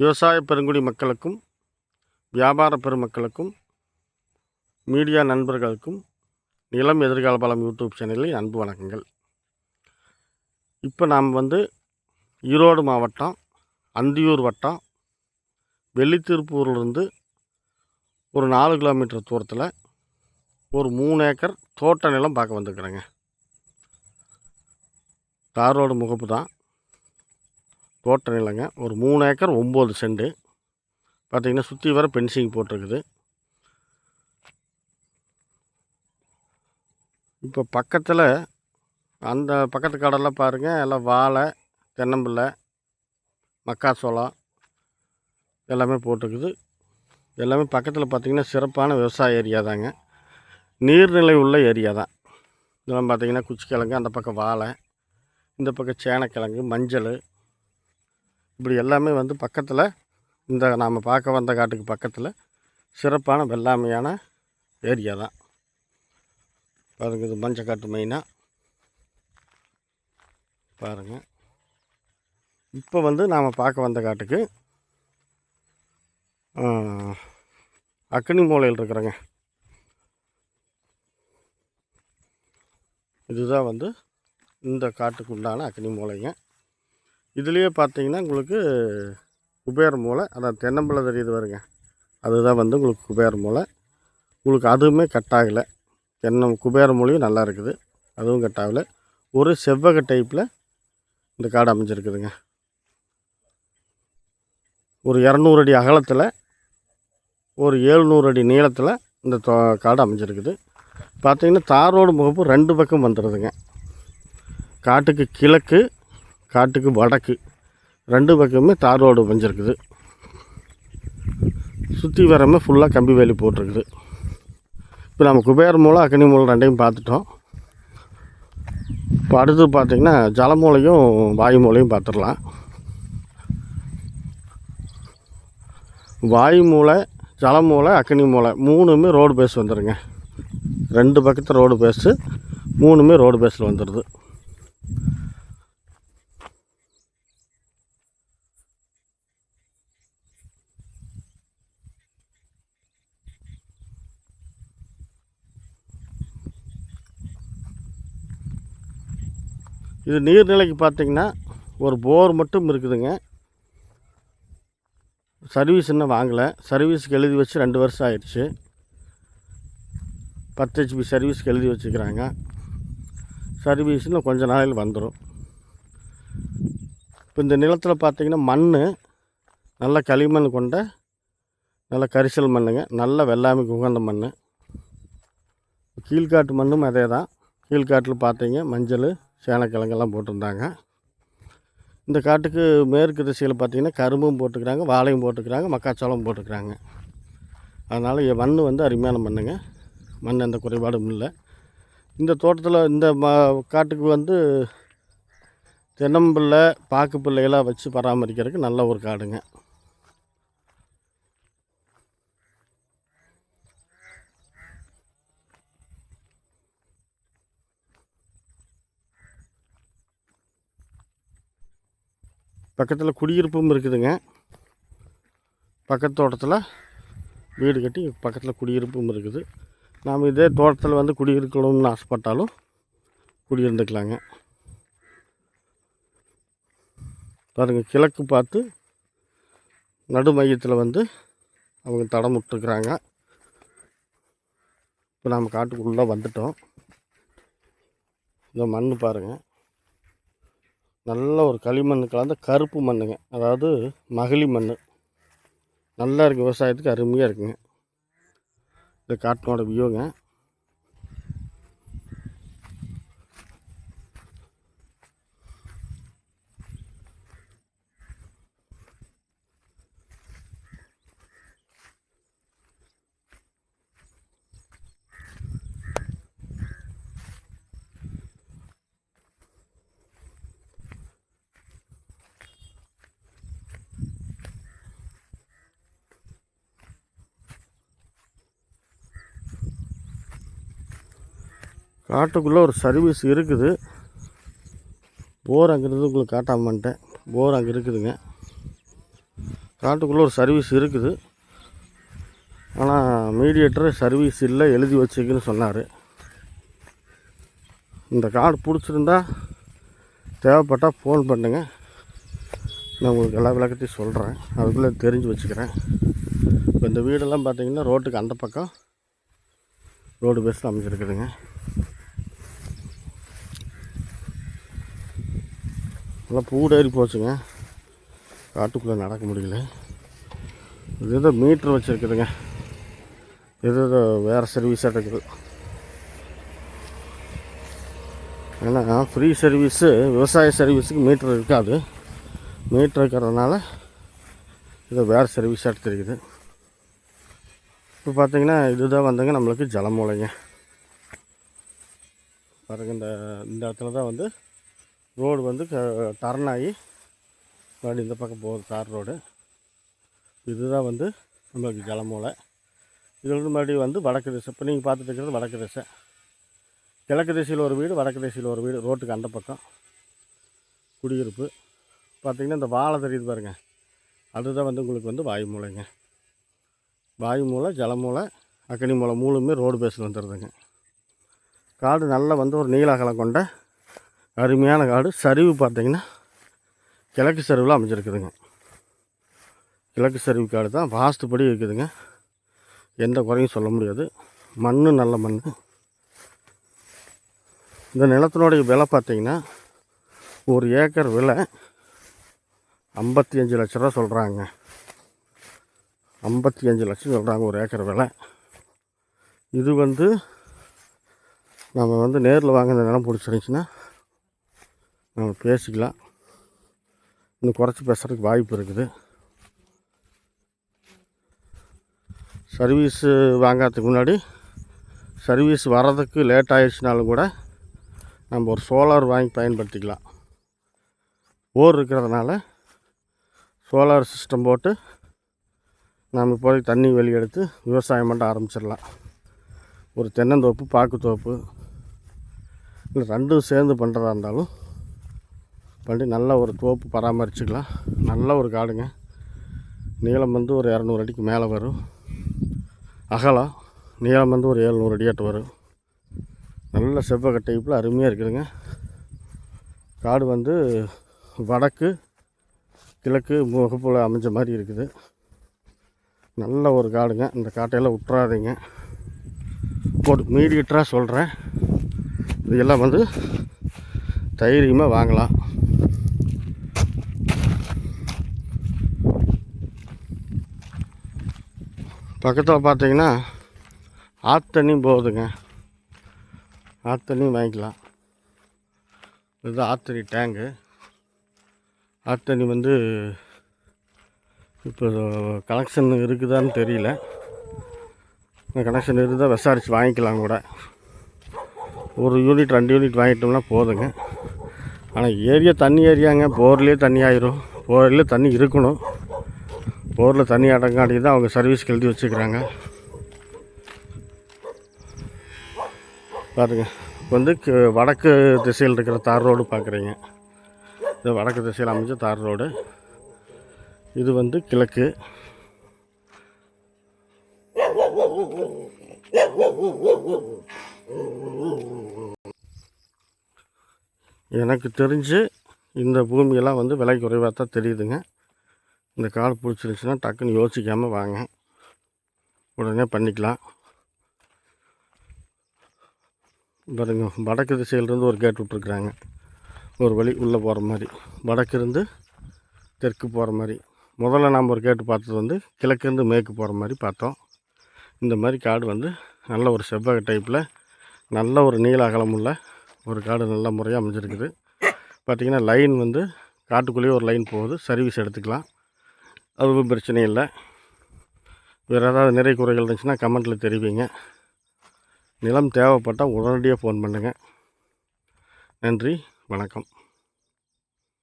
விவசாய பெருங்குடி மக்களுக்கும் வியாபார பெருமக்களுக்கும் மீடியா நண்பர்களுக்கும் நிலம் எதிர்கால பலம் யூடியூப் சேனலில் அன்பு வணக்கங்கள். இப்போ நாம் வந்து ஈரோடு மாவட்டம் அந்தியூர் வட்டம் வெள்ளித்திருப்பூர்லேருந்து ஒரு நாலு கிலோமீட்டர் தூரத்தில் ஒரு மூணு ஏக்கர் தோட்ட நிலம் பார்க்க வந்துருக்குறேங்க. தார் ரோடு முகப்பு தான். தோட்ட நிலங்க. ஒரு மூணு ஏக்கர் ஒம்பது செண்டு. பார்த்திங்கன்னா சுற்றி வர பென்சிங் போட்டிருக்குது. இப்போ பக்கத்தில் அந்த பக்கத்து கடலாம் பாருங்கள் எல்லாம் வாழை தென்னம்பிள்ளை மக்காச்சோளம் எல்லாமே போட்டிருக்குது. எல்லாமே பக்கத்தில் பார்த்திங்கன்னா சிறப்பான விவசாய ஏரியா தாங்க. நீர்நிலை உள்ள ஏரியா தான். இதெல்லாம் பார்த்திங்கன்னா குச்சிக்கிழங்கு அந்த பக்கம் வாழை இந்த பக்கம் சேனக்கிழங்கு மஞ்சள் இப்படி எல்லாமே வந்து பக்கத்தில் இந்த நாம் பார்க்க வந்த காட்டுக்கு பக்கத்தில் சிறப்பான வெள்ளாமையான ஏரியா தான். பாருங்கள் இது மஞ்சக்காட்டு மெயினாக பாருங்கள் இப்போ வந்து நாம் பார்க்க வந்த காட்டுக்கு அக்னி மூலையில் இருக்கிறேங்க. இதுதான் வந்து இந்த காட்டுக்கு உண்டான அக்னி மூலைங்க. இதுலேயே பார்த்தீங்கன்னா உங்களுக்கு குபேர மூலை அதான் தென்னம்பிள்ளை தெரியுது வருங்க அதுதான் வந்து உங்களுக்கு குபேர மூலை உங்களுக்கு அதுவுமே கட் ஆகலை. தென்னம் குபேர மூலையும் நல்லா இருக்குது. அதுவும் கட் ஆகலை. ஒரு செவ்வக டைப்பில் இந்த காடு அமைஞ்சிருக்குதுங்க. ஒரு இரநூறு அடி அகலத்தில் ஒரு ஏழ்நூறு அடி நீளத்தில் இந்த தோ காடு அமைஞ்சிருக்குது. பார்த்தீங்கன்னா தாரோடு முகப்பு ரெண்டு பக்கம் வந்துடுதுங்க காட்டுக்கு கிழக்கு காட்டுக்கு வடக்கு. ரெண்டு பக்கமுமே தார் ரோடு அமைஞ்சிருக்குது சுற்றி வரமே ஃபுல்லாக கம்பி வேலி போட்டிருக்குது. இப்போ நம்ம குபேர மூலம் அக்னி மூலம் ரெண்டையும் பார்த்துட்டோம். இப்போ அடுத்து பார்த்திங்கன்னா ஜல மூலையும் வாயு மூலையும் பார்த்துடலாம். வாயு மூலை ஜல மூலை அக்னி மூலை மூணுமே ரோடு பேஸ் வந்துடுங்க ரெண்டு பக்கத்து ரோடு பேஸு மூணுமே ரோடு பேஸில் வந்துடுது இது நீர்நிலைக்கு பார்த்தீங்கன்னா ஒரு போர் மட்டும் இருக்குதுங்க. சர்வீஸ் இன்னும் வாங்கலை. சர்வீஸுக்கு எழுதி வச்சு ரெண்டு வருஷம் ஆயிடுச்சு. பத்து ஹெச்பி சர்வீஸ்க்கு எழுதி வச்சுக்கிறாங்க. சர்வீஸ் இன்னும் கொஞ்ச நாளில் வந்துடும் இப்போ இந்த நிலத்தில் பார்த்தீங்கன்னா மண் நல்ல களிமண் கொண்ட நல்ல கரிசல் மண்ணுங்க. நல்ல வெள்ளாமைக்கு உகந்த மண் கீழ்காட்டு மண்ணும் அதே தான் கீழ்காட்டில் பார்த்தீங்க மஞ்சள் சேனக்கிழங்கெல்லாம் போட்டிருந்தாங்க. இந்த காட்டுக்கு மேற்கு திசையில் பார்த்திங்கன்னா கரும்பும் போட்டுக்கிறாங்க வாழையும் போட்டுக்கிறாங்க மக்காச்சோளம் போட்டுக்கிறாங்க. அதனால் மண் வந்து அருமையான மண்ணுங்க. மண் எந்த குறைபாடும் இல்லை. இந்த தோட்டத்தில் இந்த ம காட்டுக்கு வந்து தென்னம்பிள்ளை பாக்கு பிள்ளைகளாக வச்சு பராமரிக்கிறதுக்கு நல்ல ஒரு காடுங்க. பக்கத்தில் குடியிருப்பும் இருக்குதுங்க. பக்கத்து தோட்டத்தில் வீடு கட்டி பக்கத்தில் குடியிருப்பும் இருக்குது. நாம் இதே தோட்டத்தில் வந்து குடியிருக்கணும்னு ஆசைப்பட்டாலும் குடியிருந்துக்கலாங்க. பாருங்கள் கிழக்கு பார்த்து நடு மையத்தில் வந்து அவங்க தடம் விட்டுருக்குறாங்க. இப்போ நாம் காட்டுக்குள்ளே வந்துட்டோம். இந்த மண் பாருங்கள் நல்ல ஒரு களிமண் கலந்த கருப்பு மண்ணுங்க. அதாவது மகளி மண் நல்லா இருக்குது விவசாயத்துக்கு அருமையாக இருக்குங்க. இந்த காட்டினோட வியூங்க. காட்டுக்குள்ளே ஒரு சர்வீஸ் இருக்குது. போர் அங்கே இருந்து உங்களுக்கு காட்டாம வந்துட்டேன். போர் அங்கே இருக்குதுங்க. காட்டுக்குள்ளே ஒரு சர்வீஸ் இருக்குது. ஆனால் மீடியேட்டர் சர்வீஸ் இல்லை எழுதி வச்சுக்குன்னு சொன்னார். இந்த கார்டு பிடிச்சிருந்தா தேவைப்பட்டால் ஃபோன் பண்ணுங்க. நான் உங்களுக்கு எல்லா விளக்கத்தையும் சொல்கிறேன் அதுக்குள்ளே தெரிஞ்சு வச்சுக்கிறேன். இப்போ இந்த வீடெல்லாம் பார்த்தீங்கன்னா ரோட்டுக்கு அந்த பக்கம். ரோடு பேஸில் அமைஞ்சிருக்குதுங்க. நல்லா பூடேறி போச்சுங்க. காட்டுக்குள்ளே நடக்க முடியல. இது ஏதோ மீட்ரு வச்சுருக்குதுங்க. இது ஏதோ வேறு சர்வீஸாக இருக்குது. ஏன்னா ஃப்ரீ சர்வீஸு விவசாய சர்வீஸுக்கு மீட்ரு இருக்காது. மீட்ரு இருக்கிறதுனால இது வேறு சர்வீஸாக தெரியுது. இப்போ பார்த்தீங்கன்னா இதுதான் வந்துங்க நம்மளுக்கு ஜலமூலைங்க. பாருங்கள் இந்த இந்த இடத்துல தான் வந்து ரோடு வந்து க- டர்ன் ஆகி மறுபடியும் இந்த பக்கம் போகுது தார் ரோடு. இதுதான் வந்து நம்மளுக்கு ஜலமூலை. இது வந்து மறுபடியும் வந்து வடக்கு திசை. இப்போ நீங்கள் பார்த்துட்டு இருக்கிறது வடக்கு திசை. கிழக்கு திசையில் ஒரு வீடு வடக்கு திசையில் ஒரு வீடு. ரோட்டுக்கு அந்த பக்கம். குடியிருப்பு. பார்த்தீங்கன்னா இந்த வாழை தெரியுது பாருங்க. அதுதான் வந்து உங்களுக்கு வந்து வாயு மூலைங்க வாயு மூலை ஜலமூலை அக்கனி மூலை மூணுமே ரோடு பேஸில் வந்துடுதுங்க காடு நல்லா வந்து ஒரு நீல அகலம் கொண்ட அருமையான காடு. சரிவு பார்த்தீங்கன்னா கிழக்கு சரிவில் அமைஞ்சிருக்குதுங்க. கிழக்கு சரிவு காடு தான் வாஸ்துப்படி இருக்குதுங்க. எந்த குறையும் சொல்ல முடியாது. மண் நல்ல மண் இந்த நிலத்தினுடைய விலை பார்த்தீங்கன்னா ஒரு ஏக்கர் விலை ஐம்பத்தி அஞ்சு லட்ச ரூபா சொல்கிறாங்க ஐம்பத்தி அஞ்சு லட்சம் சொல்கிறாங்க ஒரு ஏக்கர் விலை. இது வந்து நம்ம வந்து நேரில் வாங்க இந்த நிலம் பிடிச்சிருந்துச்சின்னா நம்ம பேசிக்கலாம். இன்னும் குறைச்சி பேசுகிறதுக்கு வாய்ப்பு இருக்குது. சர்வீஸு வாங்கிறதுக்கு முன்னாடி சர்வீஸ் வர்றதுக்கு லேட் ஆயிடுச்சுனாலும் கூட நம்ம ஒரு சோலார் வாங்கி பயன்படுத்திக்கலாம். போர் இருக்கிறதுனால சோலார் சிஸ்டம் போட்டு நம்ம இப்போதைக்கு தண்ணி வெளியே எடுத்து விவசாயம் பண்ண ஆரம்பிச்சிடலாம். ஒரு தென்னந்தோப்பு பாக்குத்தோப்பு இல்லை ரெண்டும் சேர்ந்து பண்ணுறதா இருந்தாலும் பண்ணி நல்ல ஒரு தோப்பு பராமரிச்சுக்கலாம். நல்ல ஒரு காடுங்க. நீளம் வந்து ஒரு இரநூறு அடிக்கு மேலே வரும். அகலம் நீளம் வந்து ஒரு ஏழ்நூறு அடியாட்டு வரும். நல்ல செவ்வக டைப்பில் அருமையாக இருக்குதுங்க. காடு வந்து வடக்கு கிழக்கு முகப்பில் அமைஞ்ச மாதிரி இருக்குது. நல்ல ஒரு காடுங்க. இந்த காட்டையெல்லாம் விட்றாதீங்க போட்டு மீடியேட்டராக சொல்கிறேன் இதெல்லாம் வந்து தைரியமாக வாங்கலாம். பக்கத்தில் பார்த்தீங்கன்னா ஆத்தண்ணி போகுதுங்க. ஆத்தண்ணி வாங்கிக்கலாம். இது ஆத்தண்ணி டேங்கு ஆத்தண்ணி வந்து இப்போ கனெக்ஷன் இருக்குதான்னு தெரியல. கனெக்ஷன் இருந்தால் விசாரித்து வாங்கிக்கலாம் கூட. ஒரு யூனிட் ரெண்டு யூனிட் வாங்கிட்டோம்னா போதுங்க. ஆனால் ஏரியா தண்ணி ஏரியாங்க. போர்லேயே தண்ணி ஆயிரும். போர்லேயே தண்ணி இருக்கணும். போரில் தண்ணி அடங்காட்டி தான் அவங்க சர்வீஸ்க்கு எழுதி வச்சுக்கிறாங்க. பாருங்கள் வந்து வடக்கு திசையில் இருக்கிற தார் ரோடு பார்க்குறீங்க. இது வடக்கு திசையில் அமைஞ்ச தார் ரோடு. இது வந்து கிழக்கு. எனக்கு தெரிஞ்சு இந்த பூமியெல்லாம் வந்து விலை குறைவாக தான் தெரியுதுங்க. இந்த காடு பிடிச்சிருச்சுன்னா டக்குன்னு யோசிக்காமல் வாங்க. உடனே பண்ணிக்கலாம். பாருங்க வடக்கு திசையிலிருந்து ஒரு கேட் விட்ருக்குறாங்க ஒரு வழி உள்ளே போகிற மாதிரி. வடக்கு இருந்து தெற்கு போகிற மாதிரி. முதல்ல நாம் ஒரு கேட்டு பார்த்தது வந்து கிழக்கிருந்து மேற்கு போகிற மாதிரி பார்த்தோம். இந்த மாதிரி காடு வந்து நல்ல ஒரு செவ்வக டைப்பில் நல்ல ஒரு நீள அகலமுள்ள ஒரு காடு நல்ல முறையாக அமைஞ்சிருக்குது. பார்த்திங்கன்னா லைன் வந்து காட்டுக்குள்ளேயே ஒரு லைன் போகுது. சர்வீஸ் எடுத்துக்கலாம். அதுவும் பிரச்சனை இல்லை. வேறு ஏதாவது நிறை குறைகள் இருந்துச்சுன்னா கமெண்ட்டில் தெரிவிங்க. நிலம் தேவைப்பட்டால் உடனடியாக ஃபோன் பண்ணுங்கள் நன்றி வணக்கம்.